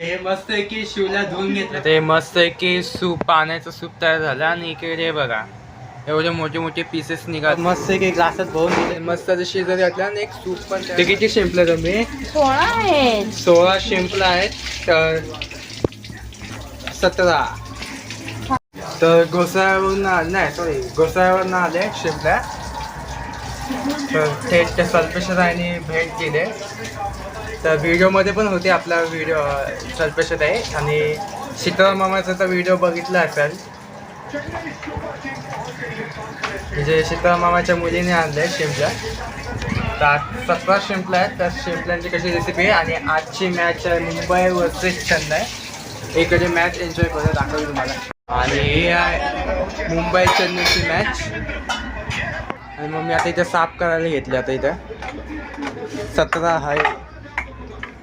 हे मस्त आहे की शिवला धुवून घेतलं. ते मस्त आहे की सूप पाण्याचं सूप तयार झालं आणि इकडे हे बघा एवढे मोठे मोठे पीसेस निघाले. मस्त आहे की ग्लासात भरून दिले मस्त शिजर घातलं आणि एक सूप पण ते किती शिंपले तुम्ही? सोळा आहेत. सोळा शिंपला आहेत तर सतरा. तर गोसाळ्यावरून आले नाही सॉरी गोसाळ्यावरून आले शिंपल्या तर थेट त्या सल्पेशताईने भेट दिले. तर व्हिडिओमध्ये पण होते आपला व्हिडिओ सल्पेशताई आणि शीतळ मामाचा तर व्हिडिओ बघितला असेल. म्हणजे शीतळ मामाच्या मुलीने आणलं आहे शिंपल्या तर सतरा शिंपला आहेत. तर शिंपल्यांची कशी रेसिपी आहे? आणि आजची मॅच आहे मुंबई वर्सेस चेन्नई. इकडे मॅच एन्जॉय करून दाखवली तुम्हाला. आणि हे आहे मुंबई चेन्नईची मॅच आणि मग मी आता इथे साफ करायला घेतली आता इथं. सतरा आहे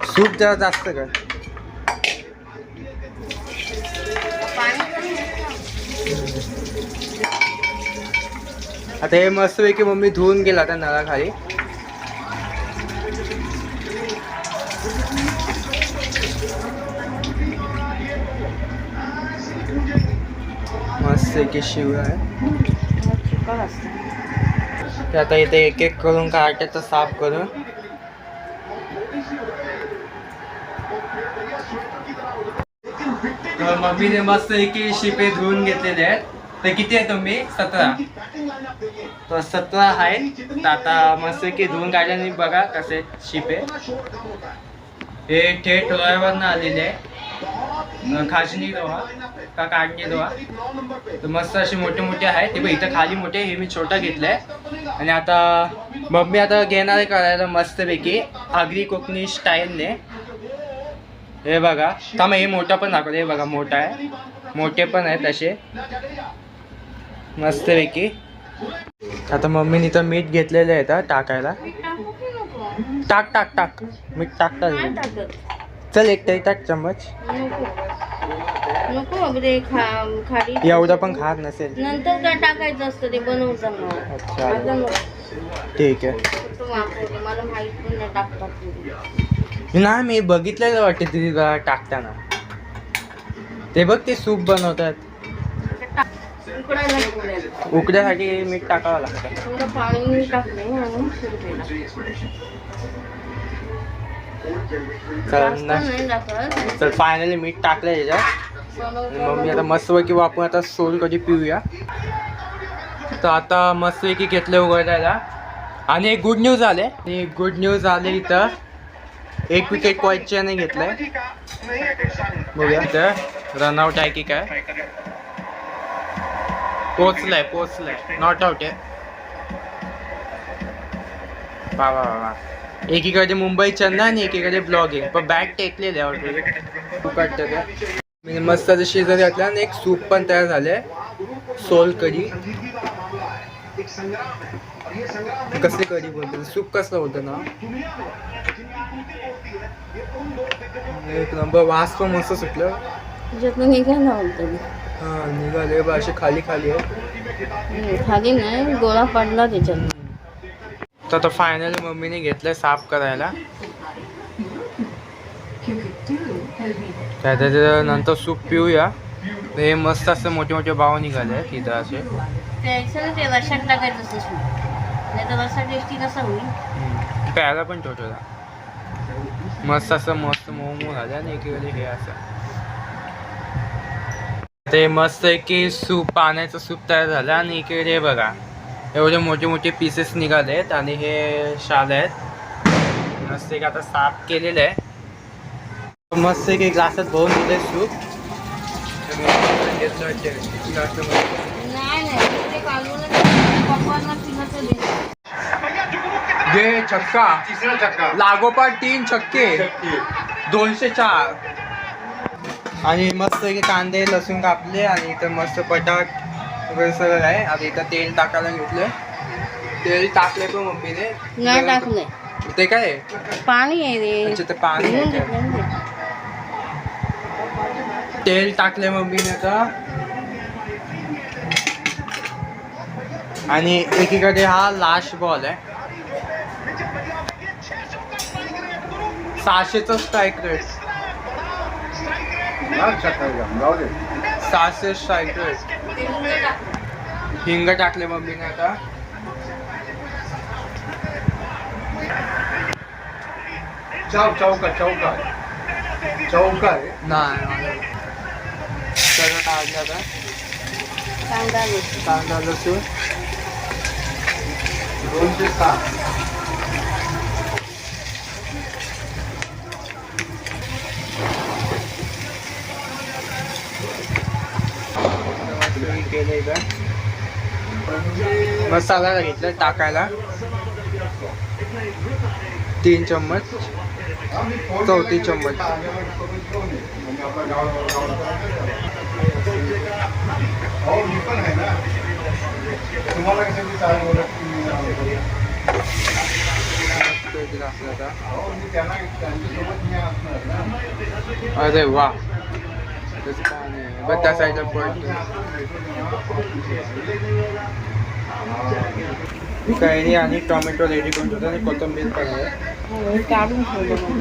सूप जरा जास्त कर. आता हे मस्तपैकी मम्मी धुवून गेला आता नळाखाली. मस्त की शिव आहे ते आता इथे एक एक करून काटायचं साफ करून तर मम्मीने मस्त की शिपे धुवून घेतलेले आहेत. तर किती आहे तुम्ही? सतरा. तर सतरा आहेत तर आता मस्त की धुवून काढल्याने बघा कसे शिपे. हे थेट डोळ्यावरनं आलेले आहे. खाजणी रोहा का काढणी रोहा तर मस्त असे मोठे मोठे आहेत. ते बघ इथं खाली मोठे हे मी छोटा आहे. आणि आता मम्मी आता घेणार आहे करायला मस्तपैकी. आगरी कोकणी स्टाईलने. हे बघा थांबा हे मोठा पण दाखवलं हे बघा मोठा आहे. मोठे पण आहेत असे. मस्तपैकी. आता मम्मीने इथं मीठ घेतलेलं आहे टाकायला. टाकू टाक टाक. मीठ टाकता. चल एक तरी टाक चम्मच. एवढं पण खात नसेल. नंतर काय टाकायचं असतं ते बनवताना ठीक आहे. मला माहीत पण नाही टाकतात नाही मी बघितलेलं वाटते तिथे टाकताना. ते बघ ते सूप बनवतात. उकड्यासाठी मीठ टाकावं लागतं. पाणी केला. चल फायनली मीठ टाकलं मग मी आता मस्तपैकी वापरून आता सोल कधी पिऊया. तर आता मस्तपैकी घेतलं उघडायला. आणि एक गुड न्यूज आले आणि गुड न्यूज आले इथं. एक विकेट कोयच्या नाही घेतलाय. बघूया. इथं रनआउट आहे की काय? पोचलाय पोचलाय नॉट आउट आहे. वा वा एकीकडे मुंबई चेन्नई आणि एकीकडे ब्लॉगिंग पण बॅट टेकलेले ऑलरेडी फुकटचं ते. मी मस्त शेजारी घातला आणि एक सूप पण तयार झाले सोल कढी. कसली कढी बोलतो सूप कसलं होतं ना एक नंबर वास पण मस्त सुटलं. त्याच्यातून मी. हा निघाले बा असे खाली खाली आहे. हम्म, खाली नाही गोळा पडला त्याच्यात तर आता फायनली मम्मीने घेतलंय साफ करायला. त्या त्याच्या नंतर सूप पिऊया. तर हे मस्त असं मोठे मोठे बाव निघाले आहेत इथं असे. त्याचं ना ते रशात टाकायचं असतं सूप. नाही तर रसा टेस्टी कसा होईल? हम्म. प्यायला पण छोटा मस्त असं मस्त मोमो झालं आणि एकीकडे हे असं. ते मस्त आहे की सूप पाण्याचं सूप तयार झालं आणि इकडे हे बघा. एवढे मोठे मोठे पीसेस निघालेत आणि हे शाल आहेत. मस्त एक आता साफ केलेलं आहे. मस्त एक ग्लासात भरून दिले सूप नाही नाही ते कालवलं पप्पांना पिण्याचं दे घे छक्का. तिसरा चक्का लागोपाठ तीन छक्के. दोनशे चार. आणि मस्त इथे कांदे लसूण कापले आणि इथं मस्त पटाट वगैरे सगळं आहे. आता इथं तेल टाकायला घेतलं तेल टाकले पण मम्मीने. नाही टाकलंय. ते काय? आहे? पाणी आहे ते. पाणी आहे. तेल टाकले मम्मीने आता. आणि एकीकडे हा लास्ट बॉल आहे. सहाशेचा स्ट्राईक रेट सहाशे सायकल हिंग टाकले मम्मीने आता. चौ चौका चौका चौका आहे नाही सगळं काढलं आता. कांदा लसूण. दोनशे मसाला घेतला टाकायला. तीन चम्मच. चौथी चम्मच. अरे मी पण आहे अरे वा. तसं काय नाही. बघ त्या साईडला पडतो कैरी आणि टोमॅटो रेडी करून ठेवतो कोथिंबीर आहे काढून ठेवलं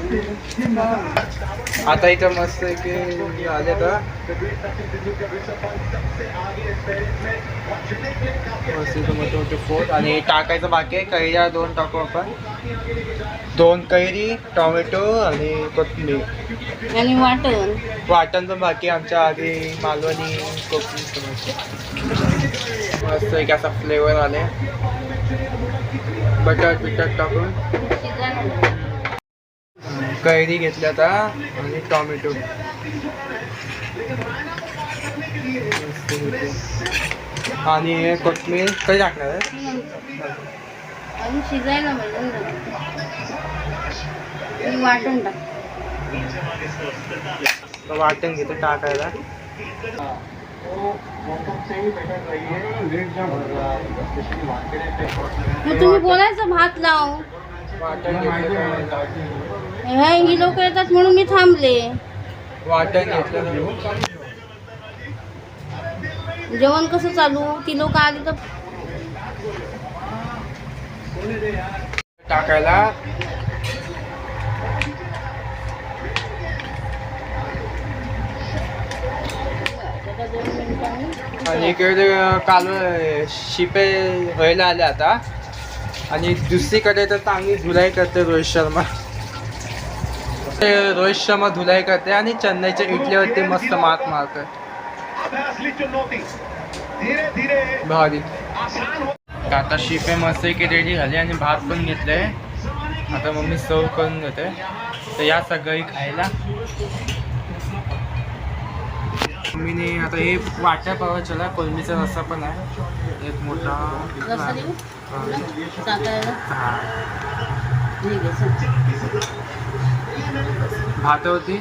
आता इथं मस्त की आले तर मस्त इथं मोठे मोठे फोट आणि टाकायचं बाकी आहे कैऱ्या दोन टाकू आपण. दोन कैरी टोमॅटो आणि कोथिंबीर. आणि वाटण. वाटण पण बाकी आहे आमच्या आधी मालवणी समजते मस्त एक असा फ्लेवर आले बटर बिटर टाकून. कैरी घेतल्या आता आणि टॉमॅटो. घेतली. आणि हे कोथमीर कधी टाकणार आहे? शिजायला वाटण टाक. तर वाटण घेतो टाकायला. तुम्ही बोलायचं भात लाव. वाटण ही लोक येतात म्हणून मी थांबले. वाटण घेतलं. जेवण कसं चालू? ती लोक आली तर टाकायला. आणि इकडे काल शिपे व्हायला आले आता. आणि दुसरीकडे तर चांगली धुलाई करते रोहित शर्मा. रोहित शर्मा धुलाई करते आणि चेन्नईच्या इडलीवरती मस्त मात मारते. भारी. आता शिपे मस्त की रेडी झाली आणि भात पण घेतले. आता मम्मी सर्व करून घेते तर या सगळी खायला. मम्मीने आता हे वाट्या पावा चला कोलमीचा रस्सा पण आहे. एक मोठा हा. ठीक आहे चल. भात होती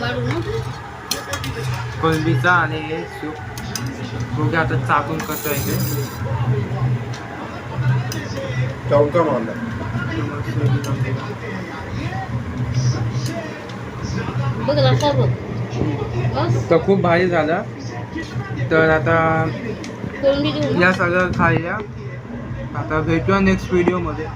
वाढू ना? कोलंबीचा आणि हे सूप बघूया आता चाकून कसं आहे ते. चौका मारला. तर खूप भारी झालं. तर आता या सगळं खायला. आता भेटूया नेक्स्ट व्हिडिओमध्ये